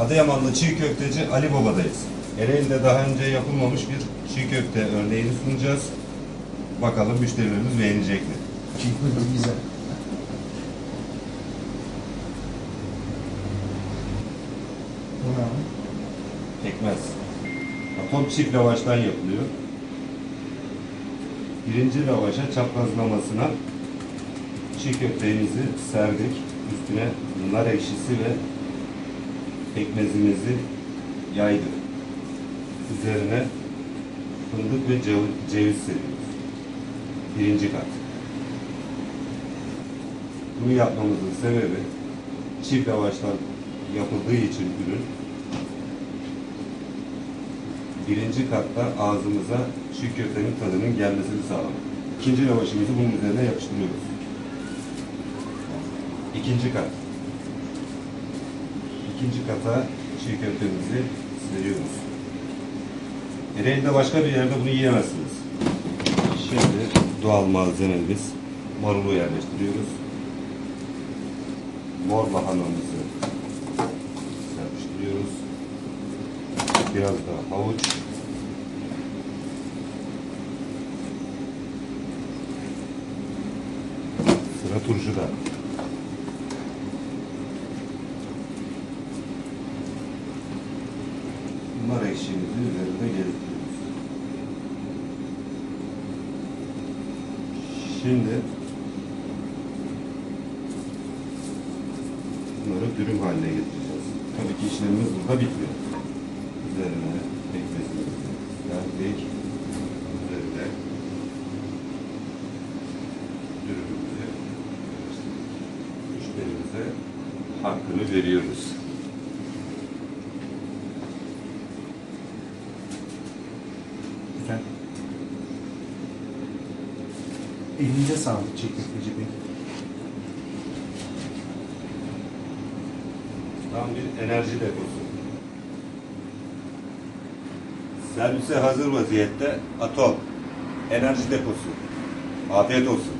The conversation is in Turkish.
Adıyamanlı çiğ köfteci Ali Baba'dayız. Ereğli'de daha önce yapılmamış bir çiğ köfte örneğini sunacağız. Bakalım müşterilerimiz beğenecek mi? Güzel. Bu ne abi? Pekmez. Atom çift lavaştan yapılıyor. Birinci lavaşa çaprazlamasına çiğ köftemizi serdik. Üstüne nar ekşisi ve pekmezimizi yaydık. Üzerine fındık ve cev- ceviz seriyoruz. Birinci kat. Bunu yapmamızın sebebi çift lavaştan yapıldığı için ürün birinci katta ağzımıza çiğ köftenin tadının gelmesini sağlamak. İkinci lavaşımızı bunun üzerine yapıştırıyoruz. İkinci kat. İkinci kata çiğ köftemizi seriyoruz. Ereğli'de başka bir yerde bunu yiyemezsiniz. Şimdi doğal malzememiz marulu yerleştiriyoruz. Mor lahanamızı serpiştiriyoruz. Biraz da havuç. Sıra turşuda. Nar ekşimizi üzerinde gezdiriyoruz. Şimdi bunları dürüm haline getireceğiz. Tabii ki işlemimiz burada bitmiyor. Üzerine pekmezimizi verdik. Üzerine dürümümüzü. Müşterimize hakkını veriyoruz. Güzel. Elinize sağlık çiğ köfteci bey. Tam bir enerji deposu. Servise hazır vaziyette atom. Enerji deposu. Afiyet olsun.